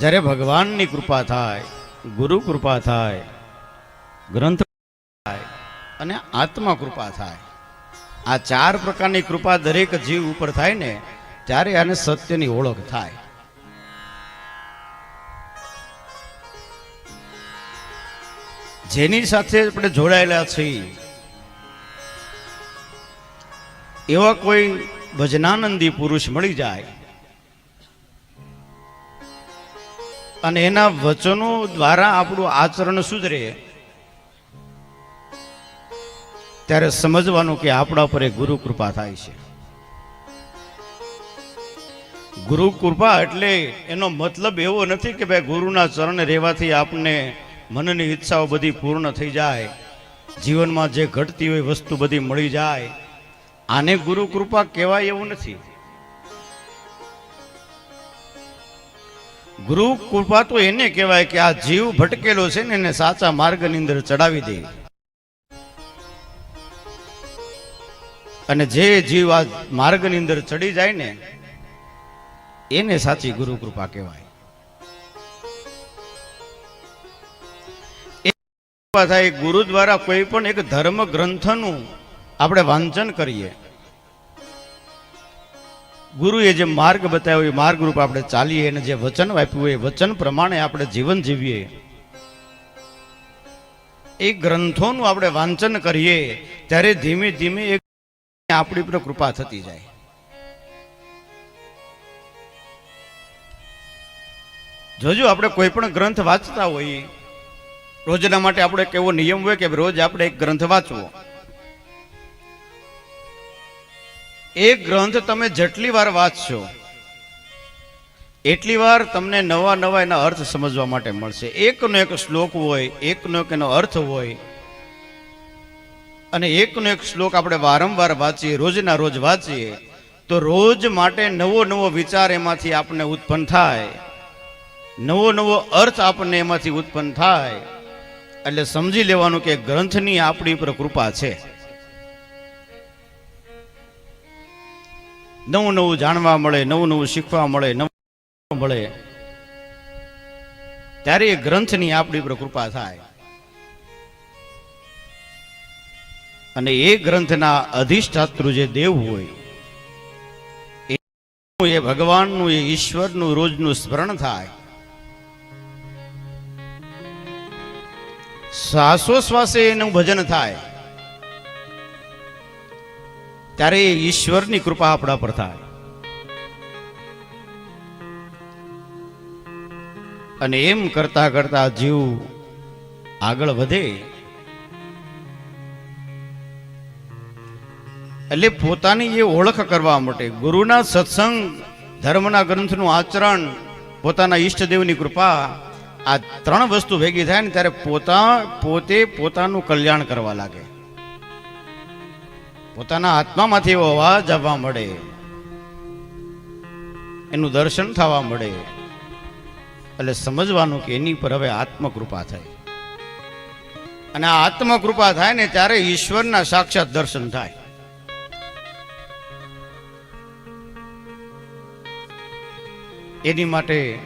જ્યારે ભગવાનની કૃપા થાય, ગુરુ કૃપા થાય, ગ્રંથ થાય અને આત્મા કૃપા થાય, આ ચાર પ્રકારની કૃપા દરેક જીવ ઉપર થાય ને, ત્યારે આને સત્યની ઓળખ થાય. જેની સાથે આપણે જોડાયેલા છીએ, એવા કોઈ ભજનાનંદી પુરુષ મળી જાય અને એના વચનો દ્વારા આપણું આચરણ સુધરે. ત્યારે સમજવાનું કે આપણા પર ગુરુ કૃપા થાય છે. ગુરુ કૃપા એટલે એનો મતલબ એવો નથી કે ભાઈ ગુરુના ચરણ રહેવાથી આપને મનની ઈચ્છાઓ બધી પૂર્ણ થઈ જાય. જીવનમાં જે ઘટતી હોય વસ્તુ બધી મળી જાય. આને ગુરુ કૃપા કહેવાય એવું નથી. ગુરુ કૃપા તો એને કહેવાય કે આ જીવ ભટકેલો છે ને એને સાચા માર્ગની અંદર ચડાવી દે. અને જે જીવ આ માર્ગની અંદર ચડી જાય ને, એને સાચી ગુરુ કૃપા કહેવાય. થાય, ગુરુ દ્વારા કોઈ પણ એક ધર્મ ગ્રંથનું આપણે વાંચન કરીએ. ગુરુએ જે માર્ગ બતાવ્યો, એ માર્ગ રૂપ આપણે ચાલીએ અને જે વચન આપ્યું એ વચન પ્રમાણે આપણે જીવન જીવીએ. એ ગ્રંથોનું આપણે વાંચન કરીએ, ત્યારે ધીમે ધીમે એક આપણી પર કૃપા થતી જાય. જોજો, આપણે કોઈ પણ ગ્રંથ વાંચતા હોઈએ, રોજના માટે આપણે એક એવો નિયમ હોય કે રોજ આપણે એક ગ્રંથ વાંચવો. એ ગ્રંથ તમે જેટલી વાર વાંચશો, એટલી વાર તમને નવા નવા એના અર્થ સમજવા માટે મળશે. એકનો એક શ્લોક હોય, એકનો એક એનો અર્થ હોય, અને એકનો એક શ્લોક આપણે વારંવાર વાંચીએ, રોજના રોજ વાંચીએ, તો રોજ માટે નવો નવો વિચાર એમાંથી આપણને ઉત્પન્ન થાય. નવો નવો અર્થ આપણને એમાંથી ઉત્પન્ન થાય. એટલે સમજી લેવાનું કે ગ્રંથની આપણી પર કૃપા છે. નવું નવું જાણવા મળે, નવું નવું શીખવા મળે, નવું મળે. ત્યારે એ ગ્રંથની આપણી પર કૃપા થાય. અને એ ગ્રંથના અધિષ્ઠાતૃ જે દેવ હોય એ- ભગવાનનું, એ ઈશ્વરનું રોજનું સ્મરણ થાય. શ્વાસોશ્વાસે એનું ભજન થાય. ત્યારે ઈશ્વરની કૃપા આપણા પર થાય. અને એમ કરતા કરતા જીવ આગળ વધે. એટલે પોતાની એ ઓળખ કરવા માટે ગુરુના સત્સંગ, ધર્મના ગ્રંથનું આચરણ, પોતાના ઈષ્ટદેવની કૃપા, આ ત્રણ વસ્તુ ભેગી થાય ને ત્યારે પોતા, પોતે પોતાનું કલ્યાણ કરવા લાગે. પોતાના આત્મામાંથી એવો અવાજ આવવા મળે. એનું દર્શન થવા મળે. એટલે સમજવાનું કે એની પર હવે આત્મકૃપા થાય. અને આ આત્મકૃપા થાય ને ત્યારે ઈશ્વરના સાક્ષાત દર્શન થાય. એની માટે